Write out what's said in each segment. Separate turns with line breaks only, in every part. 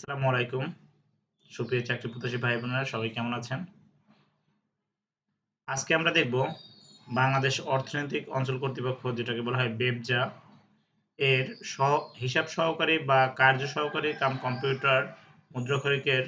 আসসালামু আলাইকুম। সুপ্রিয় চাকরি প্রত্যাশী ভাই বোনেরা সবাই কেমন আছেন? আজকে আমরা দেখব বাংলাদেশ অর্থনৈতিক অঞ্চল কর্তৃপক্ষ, যেটাকে বলা হয় বেবজা, এর সহ, হিসাব সহকারী বা কার্য সহকারী কাম কম্পিউটার মুদ্রাক্ষরিকের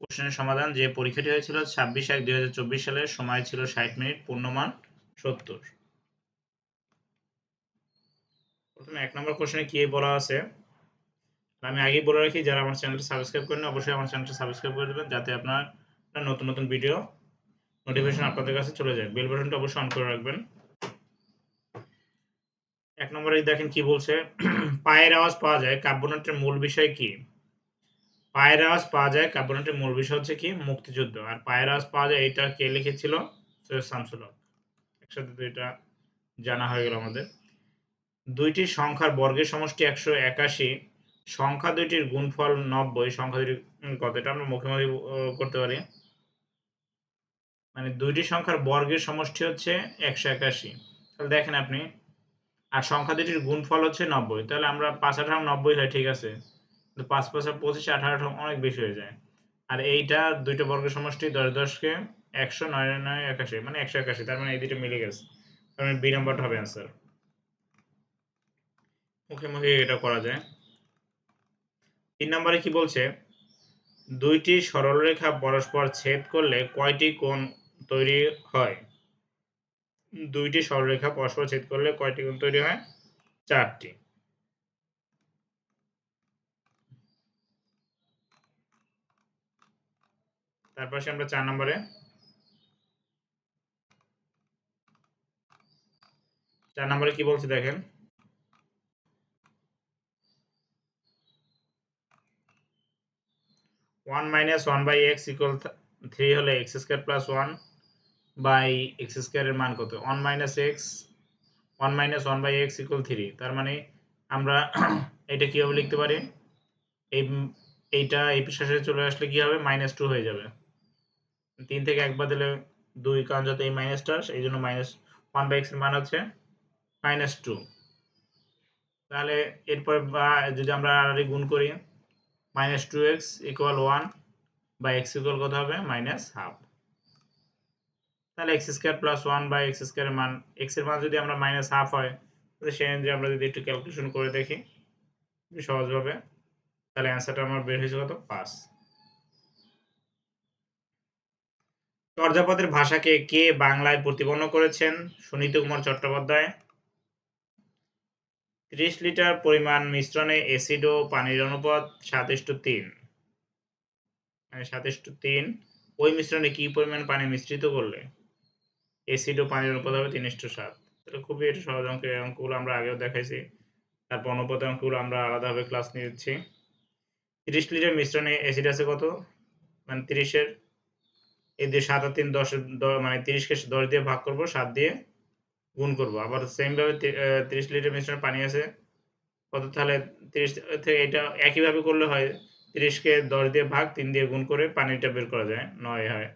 কোশ্চেনের সমাধান। যে পরীক্ষাটি হয়েছিল ছাব্বিশ এক দুই সালে, সময় ছিল ষাট মিনিট, পূর্ণমান সত্তর। প্রথমে এক নম্বর কোশ্চেনে কি বলা আছে? আমি আগেই বলে রাখি, যারা আমার চ্যানেলটি সাবস্ক্রাইব করেন অবশ্যই আমার চ্যানেলটি সাবস্ক্রাইব করে দেবেন, যাতে আপনার নতুন নতুন ভিডিও নোটিফিকেশন আপনাদের কাছে চলে যায়। বেল বাটনটা অবশ্যই অন করে রাখবেন। এক নম্বরে দেখেন কি বলছে, পায়ের আওয়াজ পাওয়া যায়, কাব্যনাট্যের মূল বিষয় কি? পায়ের আওয়াজ পাওয়া যায়, কাব্যনাট্যের মূল বিষয় হচ্ছে কি? মুক্তিযুদ্ধ। আর পায়ের আওয়াজ পাওয়া যায়, এটা কে লিখেছিল? সৈয়দ শামসুল হক। একসাথে দুইটা জানা হয়ে গেল আমাদের। দুইটি সংখ্যার বর্গের সমষ্টি একশো একাশি সংখ্যা দুইটির গুণফল নব্বই, সংখ্যা দুইটির কত? এটা আমরা মুখে মুখে করতে পারি। মানে দুইটি সংখ্যার বর্গের সমষ্টি হচ্ছে একশো একাশি। তাহলে দেখেন আপনি, আর সংখ্যা দুটির গুণফল হচ্ছে নব্বই। তাহলে আমরা পাঁচ আঠারো নব্বই হয়, ঠিক আছে? কিন্তু পাঁচ পাঁচ পঁচিশ, আঠারো অনেক বেশি হয়ে যায়। আর এইটা দুইটা বর্গের সমষ্টি, দশ দশকে একশো নয় নয় একাশি মানে একশো একাশি, তার মানে এই দুটো মিলে গেছে। তার মানে বি নাম্বারটা হবে অ্যান্সার মুখে মুখে এটা করা যায়। তিন নম্বরে কি বলছে? দুইটি সরলরেখা পরস্পর ছেদ করলে কয়টি কোণ তৈরি হয়? দুইটি সরলরেখা পরস্পর ছেদ করলে কয়টি কোণ তৈরি হয়? চারটি। তারপর আমরা চার নম্বরে। চার নম্বরে কি বলছে দেখেন? One minus one by X equal three হলে X square plus one by X স্কোয়ারের মান কত? One minus X one minus one by X equal three তার মানে আমরা এটা কীভাবে লিখতে পারি? এই, এইটা এই পেশাসে চলে আসলে কি হবে? মাইনাস টু হয়ে যাবে। তিন থেকে এক দিলে দুই কারণ যাতে এই মাইনাসটা এই জন্য মাইনাস ওয়ান বাই এক্সের মান হচ্ছে মাইনাস টু তাহলে এরপর বা যদি আমরা আর গুণ করি minus two X equal one বা এক্স ইকুয়াল কত হবে? Minus half. তাহলে X square plus one by X স্কোয়ারের মান, এক্সের মান যদি আমরা মাইনাস হাফ হয়, তাহলে সেই অনুযায়ী আমরা যদি একটু ক্যালকুলেশন করে দেখি সহজভাবে, তাহলে অ্যান্সারটা আমার বের হয়েছে কত? পাঁচ। চর্যাপদের ভাষাকে কে বাংলায় প্রতিপন্ন করেছেন? সুনীত কুমার চট্টোপাধ্যায় ত্রিশ লিটার পরিমাণ মিশ্রণে অ্যাসিড ও পানির অনুপাত সাত তিন। মানে সাত তিন, ওই মিশ্রণে কি পরিমাণ পানি মিশ্রিত করলে? অ্যাসিড ও পানির অনুপাত হবে তিন ইস্টু সাত। এটা খুবই এটা সহজ অঙ্ক এই অঙ্কগুলো আমরা আগেও দেখাইছি। তারপর অনুপাত অঙ্কগুলো আমরা আলাদাভাবে ক্লাস নিচ্ছি। তিরিশ লিটার মিশ্রণে অ্যাসিড আছে কত? মানে তিরিশের। এই দিয়ে সাত আর তিন দশ মানে তিরিশকে দশ দিয়ে ভাগ করব, সাত দিয়ে গুণ করব। আবার সেমভাবে তিরিশ লিটার মিশ্রণ পানি আছে, কত তাহলে তিরিশ এটা একইভাবে করলে হয়, তিরিশকে দশ দিয়ে ভাগ, তিন দিয়ে গুণ করে পানিটা বের করা যায়, নয় হয়।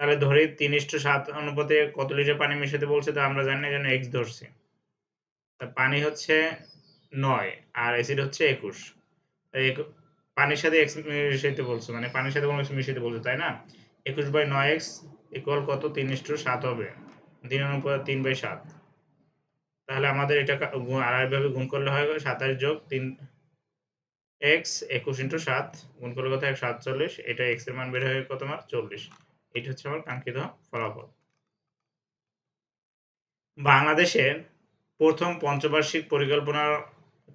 তাহলে ধরি তিন ইষ্ট সাত অনুপাতে কত লিটার পানি মিশাতে বলছে, তা আমরা জানি যেন এক্স ধরছি। তা পানি হচ্ছে নয়, আর অ্যাসিড হচ্ছে একুশ। পানির সাথে এক্স মিশাইতে বলছে মানে পানির সাথে কোনো কিছু মিশাইতে বলছে, তাই না? একুশ বাই নয় এক্স ইকুয়াল কত? তিন ইষ্ট সাত হবে। তিন তিন বাই সাত। তাহলে আমাদের এটা আড়াইভাবে গুণ করলে হয় সাতাশ যোগ তিন, এক্স একুশ ইন্টু সাত, গুণ করলে কত একশো সাতচল্লিশ, এটা এক্সের মান বের হয়ে কত মার? চল্লিশ। এটা হচ্ছে আমার কাঙ্ক্ষিত ফলাফল। বাংলাদেশের প্রথম পঞ্চবার্ষিক পরিকল্পনা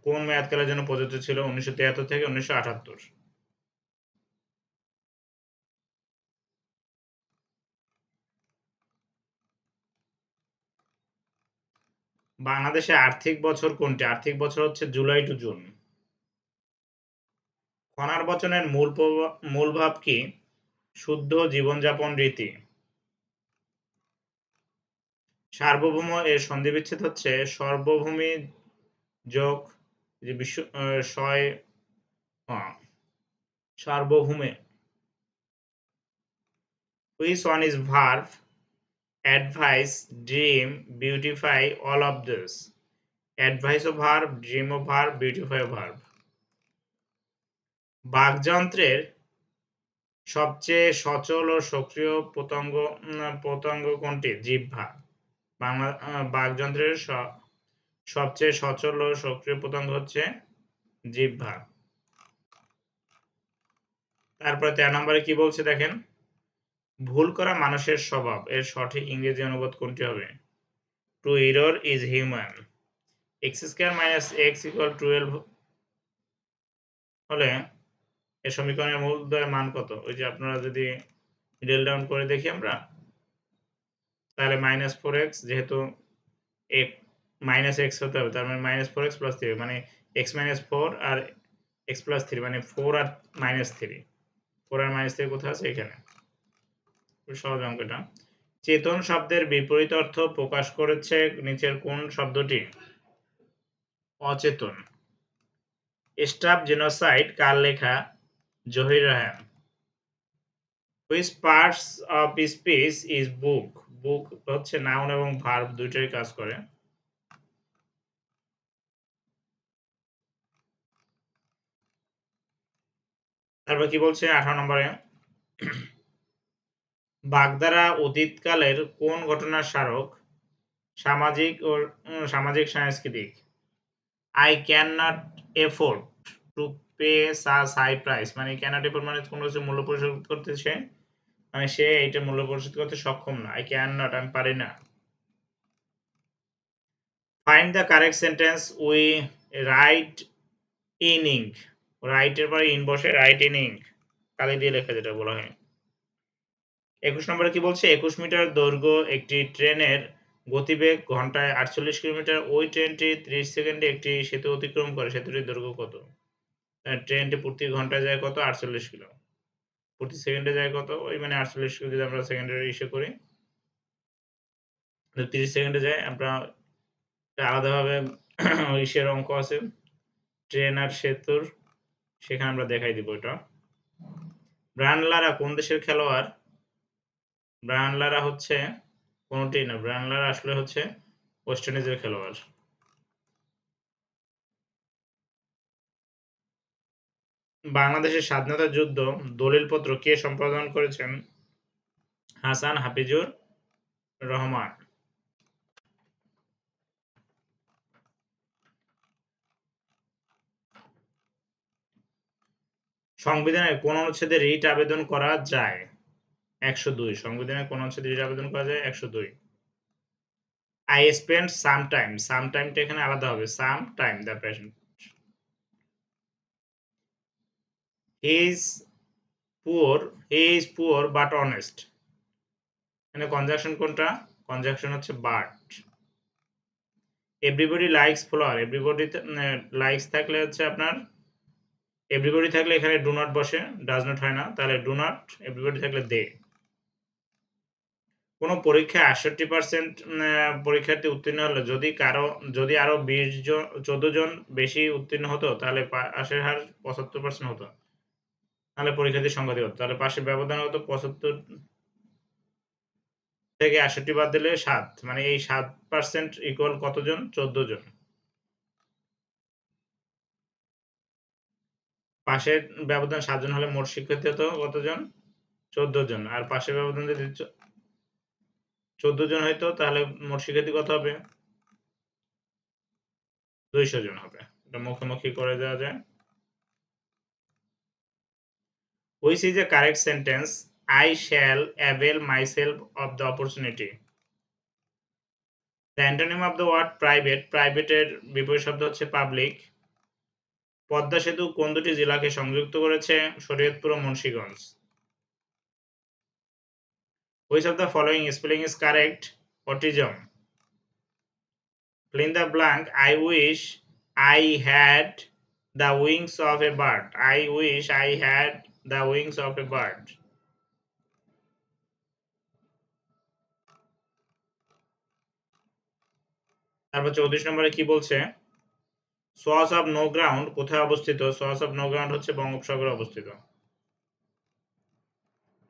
কোন মেয়াদকালের জন্য প্রযোজ্য ছিল উনিশশো তিয়াত্তর থেকে উনিশশো আটাত্তর? বাংলাদেশে আর্থিক বছর কোনটি? আর্থিক বছর হচ্ছে জুলাই টু জুন। খনার বচনের মূল মূল ভাব কি? শুদ্ধ জীবনযাপন রীতি। সার্বভৌম এর সন্ধি বিচ্ছেদ হচ্ছে সর্বভূমি যোগ যে বিশ্ব ছয় সার্বভৌমে। Which one is verb advise, dream, beautify, all of this. Advise a verb, dream a verb, beautify a verb. বাকযন্ত্রের সবচেয়ে সচল ও সক্রিয় পতঙ্গ পতঙ্গ কোনটি জিহ্বা বাংলা স- সবচেয়ে সচল ও সক্রিয় পতঙ্গ হচ্ছে জিহ্বা তারপরে তেরো নম্বরে কি বলছে দেখেন ভুল করা মানুষের স্বভাব। এর সঠিক ইংরেজি অনুবাদ কোনটি হবে? To err is human X square minus X equal twelve হলে এর সমীকরণের মূলদয়ের মান কত? ওই যে আপনারা যদি মিডল ডাউন করে দেখি আমরা, তাহলে মাইনাস ফোর এক্স যেহেতু এ মাইনাস এক্স হতে হবে, তার মানে minus four X plus three মানে এক্স মাইনাস ফোর আর এক্স প্লাস থ্রি মানে ফোর আর মাইনাস থ্রি ফোর আর মাইনাস থ্রি কোথায় আছে? এখানে। খুব সহজ অঙ্ক এটা চেতন শব্দের বিপরীত অর্থ প্রকাশ করেছে নিচের কোন শব্দটি? অচেতন। স্টাফ জেনোসাইড, কার লেখা? Zahir Raihan. Which parts of speech is book book হচ্ছে নাউন এবং ভার্ব দুইটাই কাজ করে। তারপর কি বলছে? আঠারো নম্বরে। বাগধারা অতীতকালের কোন ঘটনার স্মারক? সামাজিক ও সামাজিক, সাংস্কৃতিক। I can not afford to pay such high price মানে ক্যানট এফোর্ড মানে কোনো কিছু মূল্য পরিশোধ করতেছে মানে সে এইটা মূল্য পরিশোধ করতে সক্ষম না। আই ক্যান নট আমি পারি না। Find the correct sentence we write in ink রাইটের পরে ইন বসে রাইট ইন ইঙ্ক কালি দিয়ে লেখা যেটা বলা হয়। একুশ নম্বরে কি বলছে? একুশ মিটার দৈর্ঘ্য একটি ট্রেনের গতিবেগ ঘন্টায় আটচল্লিশ কিলোমিটার। ওই ট্রেনটি ত্রিশ সেকেন্ডে একটি সেতু অতিক্রম করে। সেতুটির দৈর্ঘ্য কত? ট্রেনটি প্রতি ঘন্টায় যায় কত? আটচল্লিশ কিলো। প্রতি সেকেন্ডে যায় কত? ওই মানে আটচল্লিশ কিলো যদি আমরা সেকেন্ডের ইসে করি তিরিশ সেকেন্ডে যায়। আমরা আলাদাভাবে ইসের অঙ্ক আছে। ট্রেন আর সেতুর, সেখানে আমরা দেখাই দিব এটা। ব্রায়ান লারা কোন দেশের খেলোয়াড় ব্রায়ান লারা হচ্ছে কোনটি না ব্রায়ান লারা আসলে হচ্ছে ওয়েস্ট ইন্ডিজের খেলোয়াড়। বাংলাদেশের স্বাধীনতা যুদ্ধ দলিলপত্র কে সম্পাদন করেছেন? হাসান হাফিজুর রহমান। সংবিধানের কোন অনুচ্ছেদে রিট আবেদন করা যায়? একশো দুই। সংবিধানের কোন রিট আবেদন করা যায়? একশো দুই। I spend some time some টাইমটা এখানে আলাদা হবে। Some time the he is poor is poor but honest এখানে কনজাকশন কোনটা? কনজাকশন হচ্ছে but everybody likes follower everybody likes থাকলে হচ্ছে আপনার এভরিবডি থাকলে এখানে ডু নট বসে ডাজ নট হয় না। তাহলে ডু নট এভরিবডি থাকলে দে কোনো পরীক্ষায় আটষট্টি পার্সেন্ট পরীক্ষার্থী উত্তীর্ণ হলে। যদি কারও, যদি আরও বিশ জন, চোদ্দ জন বেশি উত্তীর্ণ হতো, তাহলে পাশের হার পঁচাত্তর পার্সেন্ট হতো। তাহলে পরীক্ষার্থীর সংখ্যা হতো তাহলে পাশের ব্যবধান হতো পঁচাত্তর থেকে আটষট্টি বাদ দিলে সাত। মানে এই সাত পার্সেন্ট ইকুয়াল কতজন? চোদ্দ জন। পাশের ব্যবধান সাতজন হলে মোট শিক্ষার্থী হতো কতজন? চোদ্দ জন। আর পাশের ব্যবধান যদি চোদ্দ জন হইতো তাহলে মোট শিক্ষার্থী কত হবে? দুইশো জন হবে। এটা মুখোমুখি করে দেওয়া যায়। Which is a correct sentence? I shall avail myself of the opportunity. The antonym of the word private private এর বিপরীত শব্দ হচ্ছে পাবলিক পদ্মা সেতু কোন দুটি জেলাকে সংযুক্ত করেছে? শরীয়তপুর ও Munshiganj. Which of the following spelling is correct autism fill in the blank i wish i had the wings of a bird i wish i had the wings of a bird তারপর চৌত্রিশ নম্বরে কি বলছে সোয়াস অফ নো গ্রাউন্ড কোথায় অবস্থিত সোয়াস of no ground হচ্ছে বঙ্গোপসাগরে অবস্থিত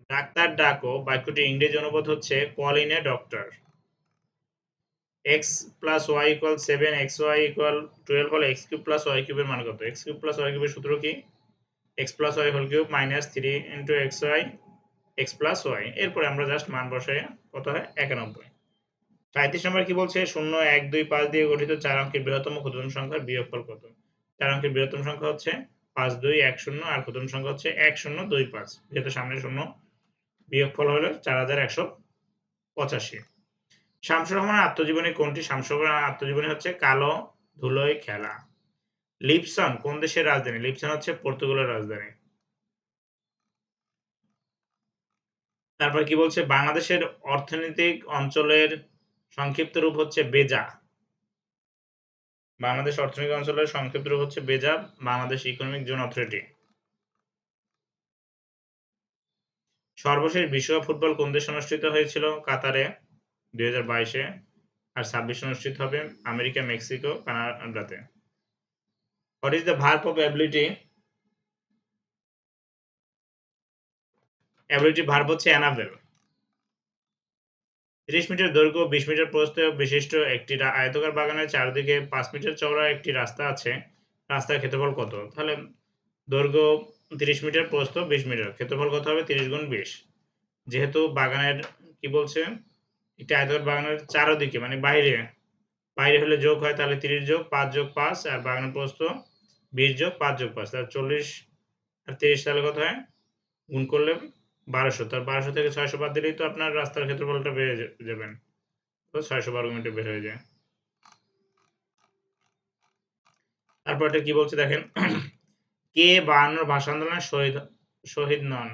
ডাক্তার ডাকো, বাক্যটি ইংরেজি অনুবাদ হচ্ছে call in a doctor. X plus Y equal seven X Y equal twelve হলে এক্স কিউব প্লাস ওয়াই কিউবের মান কত? এক্স কিউব প্লাস ওয়াই কিউবের সূত্র কি? X plus Y whole cube minus three into X Y X plus Y এরপরে আমরা just মান বসাই, কত হয়? একানব্বই। সাঁত্রিশ নম্বর কি বলছে? শূন্য, এক, দুই, পাঁচ দিয়ে গঠিত চার অঙ্কের বৃহত্তম ক্ষুদ্রতম সংখ্যার বিয়োগফল কত? চার অঙ্কের বৃহত্তম সংখ্যা হচ্ছে পাঁচ, দুই, এক, শূন্য, আর ক্ষুদ্রতম সংখ্যা হচ্ছে এক, শূন্য, দুই, পাঁচ। যেহেতু সামনে শূন্য বিয়োগফল হলো চার হাজার একশো পঁচাশি। শামসুর রহমানের আত্মজীবনী কোনটি? শামসুর রহমানের আত্মজীবনী হচ্ছে কালো ধুলোয় খেলা। লিপসন কোন দেশের রাজধানী? লিপসন হচ্ছে পর্তুগালের রাজধানী। তারপর কি বলছে? বাংলাদেশের অর্থনৈতিক অঞ্চলের সংক্ষিপ্ত রূপ হচ্ছে বেজা। বাংলাদেশ অর্থনৈতিক অঞ্চলের সংক্ষিপ্ত রূপ হচ্ছে বেজা, বাংলাদেশ ইকোনমিক জোন অথরিটি সর্বশেষ বিশ্বকাপ ফুটবল কোন দেশে অনুষ্ঠিত হয়েছিল? কাতারে, দুই হাজার বাইশে। আর ছাব্বিশে অনুষ্ঠিত হবে আমেরিকা, মেক্সিকো কানাডাতে what is the verb of ability ability verb হচ্ছে অ্যানাভেল তিরিশ মিটার দৈর্ঘ্য, বিশ মিটার প্রস্থ বিশিষ্ট একটি আয়তকার বাগানের চারদিকে পাঁচ মিটার চওড়া একটি রাস্তা আছে। রাস্তার ক্ষেত্রফল কত? তাহলে দৈর্ঘ্য তিরিশ মিটার প্রস্থ, বিশ মিটার। ক্ষেত্রফল কত হবে? তিরিশ গুণ বিশ। যেহেতু বাগানের, কি বলছে? একটি আয়তকার বাগানের চারদিকে মানে বাইরে। বাইরে হলে যোগ হয়, তাহলে তিরিশ যোগ, পাঁচ যোগ পাঁচ, আর বাগানের প্রস্থ বিশ যোগ, পাঁচ যোগ পাঁচ। তাহলে চল্লিশ আর তিরিশ তাহলে কত হয়? গুণ করলে বারোশো। তার বারোশো থেকে ছয়শো বাদ দিলেই তো আপনার রাস্তার ক্ষেত্রফলটা বেড়ে যাবেন। তো ছয়শো বারো মিটার বের হয়ে যায়। তারপর এটা কি বলছে দেখেন? কে বায়ান্নর ভাষা আন্দোলনের শহীদ শহীদ নন?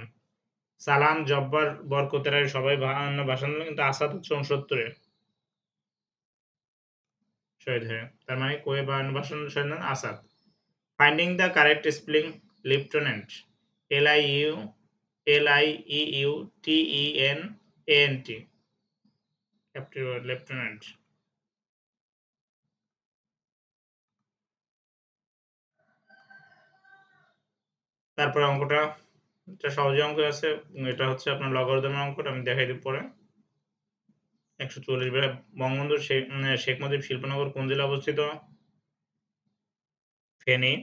সালাম, জব্বার, বরকতের সবাই বায়ান্ন ভাষা আন্দোলন, কিন্তু আসাদ হচ্ছে উনসত্তরে শহীদ হয়ে। তার মানে কোয়ে বায়ান্ন ভাষা আন্দোলন শহীদ নন? Asad. Finding the correct spelling lieutenant L I U L I E U T E N A N T lieutenant তারপরে অঙ্কটা এটা সহজ অঙ্ক আছে এটা হচ্ছে আপনার লগারিদমের অঙ্কটা আমি দেখাই দিই পরে। একশো চল্লিশ বঙ্গবন্ধু শেখ মুজিব শিল্পনগর কোন জেলা অবস্থিত? ফেনী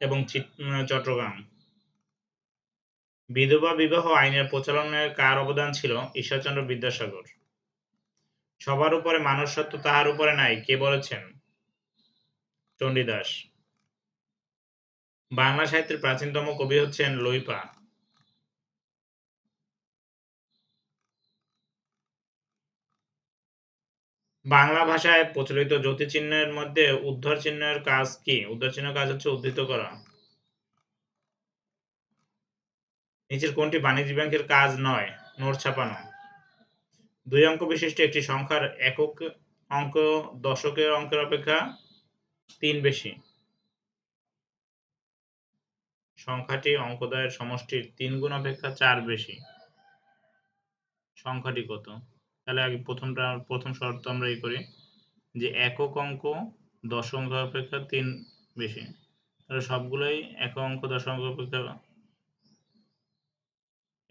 এবং চট্টগ্রাম। বিধবা বিবাহ আইনের প্রচলনে কার অবদান ছিল? ঈশ্বরচন্দ্র বিদ্যাসাগর। সবার উপরে মানুষ সত্য তাহার উপরে নাই, কে বলেছেন? চণ্ডীদাস। বাংলা সাহিত্যের প্রাচীনতম কবি হচ্ছেন লইপা বাংলা ভাষায় প্রচলিত জ্যোতি চিহ্নের মধ্যে উদ্ধার চিহ্নের কাজ কি? উদ্ধার চিহ্নের কাজ হচ্ছে উদ্ধৃত করা। নিচের কোনটি বাণিজ্য ব্যাংকের কাজ নয়? নোট ছাপানো। দুই অঙ্ক বিশিষ্ট একটি সংখ্যার একক অঙ্ক দশকের অঙ্কের অপেক্ষা তিন বেশি। সংখ্যাটি অঙ্কদয়ের সমষ্টির তিন গুণ অপেক্ষা চার বেশি। সংখ্যাটি কত? তাহলে আগে প্রথমটা, প্রথম শর্ত আমরা এই করি যে একক অঙ্ক দশ অঙ্ক অপেক্ষা তিন বেশি। তাহলে সবগুলোই একক অঙ্ক দশ অঙ্ক অপেক্ষা।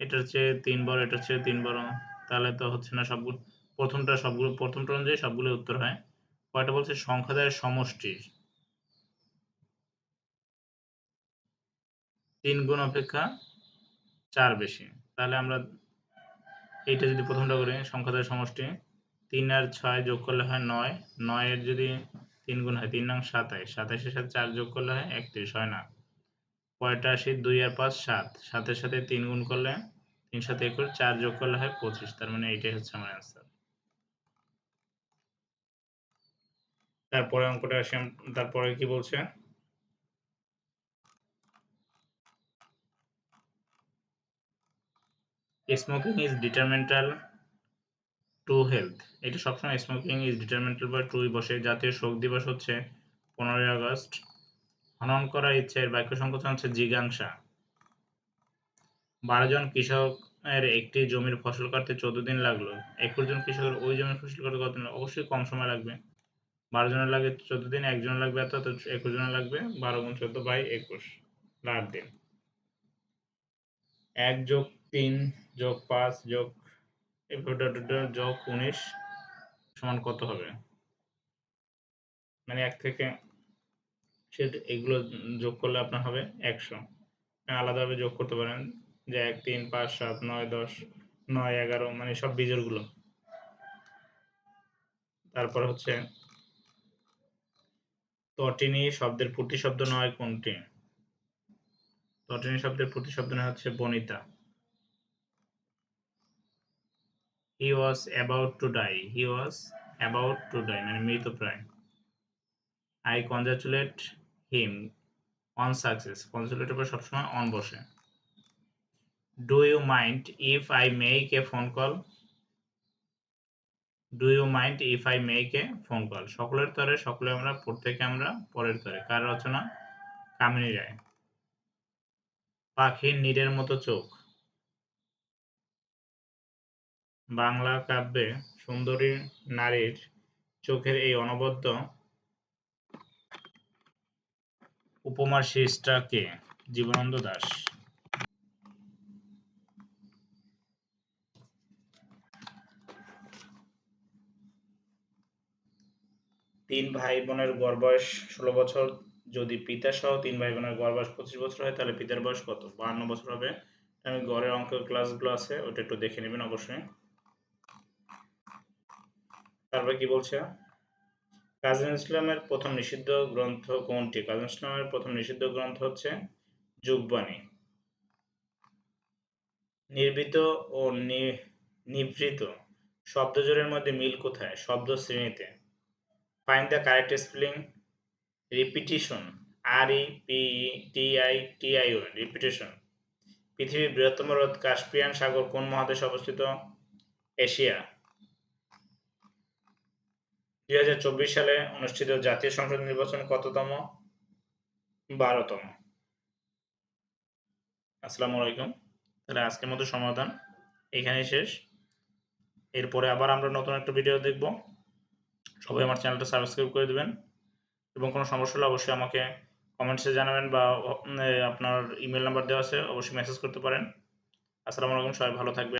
এটার চেয়ে তিন বড়, এটার চেয়ে তিন বড়। তাহলে তো হচ্ছে না সবগুলো, প্রথমটা সবগুলো, প্রথমটা অনুযায়ী সবগুলো উত্তর হয়। কয়টা বলছে? সংখ্যাদের সমষ্টি। তিন গুণ অপেক্ষা চার বেশি। তাহলে আমরা এইটা যদি প্রথমটা করি সংখ্যাদের সমষ্টি, তিন আর ছয় যোগ করলে হয় নয়। নয়ের যদি তিন গুণ হয়, তিন নং সাতাইশ। সাতাইশের সাথে চার যোগ করলে হয় একত্রিশ, হয় না? আসি দুই আর পাঁচ, সাত। সাতের সাথে তিন গুণ করলে, তিন সাথে একুশ, চার যোগ করলে হয় পঁচিশ। তার মানে এইটাই হচ্ছে আমার অ্যান্সার তারপরে অঙ্কটা আসি তারপরে কি বলছে? Smoking is detrimental to health এটা সবসময় স্মোকিং ইজ ডিটারমেন্টাল বা টুই বসে। জাতীয় শোক দিবস হচ্ছে পনেরোই আগস্ট। হনন করার ইচ্ছের বাক্য সংকোচন হচ্ছে জিজ্ঞাংসা। বারো জন কৃষকের একটি জমির ফসল কাটতে চোদ্দ দিন লাগল। একুশ জন কৃষকের ওই জমির ফসল কাটতে কত দিন অবশ্যই কম সময় লাগবে। বারো জনের লাগে চোদ্দ দিন একজন লাগবে এত একুশ জনের লাগবে। বারো গুণ চোদ্দ বাই একুশ আট দিন। এক যোগ তিন যোগ পাঁচ যোগ যোগ উনিশ সমান কত হবে? মানে এক থেকে সে এগুলো যোগ করলে আপনার হবে একশো। আলাদাভাবে যোগ করতে পারেন। যে এক, তিন, পাঁচ, সাত, নয়, দশ, নয়, এগারো মানে সব বিজোড়গুলো তারপর হচ্ছে তটিনী শব্দের প্রতিশব্দ নয় কোনটি? তটিনী শব্দের প্রতিশব্দ নয় হচ্ছে বনিতা। He was about to die he was about to die মানে মৃতপ্রায় I congratulate him on success পর সবসময় অন বসে। Do you mind if I make a phone call do you mind if I make a phone call সকলের তরে সকলে আমরা, প্রত্যেকে আমরা, পরের তরে। কার রচনা? কামিনী রায়। পাখির নীরের মতো চোখ। বাংলা কাব্যে সুন্দরী নারীর চোখের এই অনবদ্য উপমার শেষটা কে? জীবনানন্দ দাশ তিন ভাই বোনের গড় বয়স ষোলো বছর। যদি পিতা সহ তিন ভাই বোনের গড় বয়স পঁচিশ বছর হয়, তাহলে পিতার বয়স কত? বাহান্ন বছর হবে। আমি গড়ের অঙ্কের ক্লাসগুলো আছে, ওটা একটু দেখে নেবেন অবশ্যই। তারপরে কি বলছে? কাজী ইসলামের প্রথম নিষিদ্ধ গ্রন্থ কোনটি? কাজী ইসলামের প্রথম নিষিদ্ধ গ্রন্থ হচ্ছে যুগবাণী। নির্বৃত ও নিভৃত শব্দজোড়ের মধ্যে মিল কোথায়? শব্দ শ্রেণীতে। Find the correct spelling repetition R E P T I T I O repetition পৃথিবীর বৃহত্তম হ্রদ কাস্পিয়ান সাগর কোন মহাদেশে অবস্থিত? এশিয়া। দুই হাজার চব্বিশ সালে অনুষ্ঠিত জাতীয় সংসদ নির্বাচন কততম? বারোতম। আসসালামু আলাইকুম। তাহলে আজকের মতো সমাধান এখানেই শেষ। এরপরে আবার আমরা নতুন একটা ভিডিও দেখব। সবাই আমার চ্যানেলটা সাবস্ক্রাইব করে দেবেন। এবং কোনো সমস্যা হলে অবশ্যই আমাকে কমেন্টসে জানাবেন বা আপনার ইমেল নাম্বার দেওয়া আছে, অবশ্যই মেসেজ করতে পারেন। আসসালামু আলাইকুম, সবাই ভালো থাকবেন।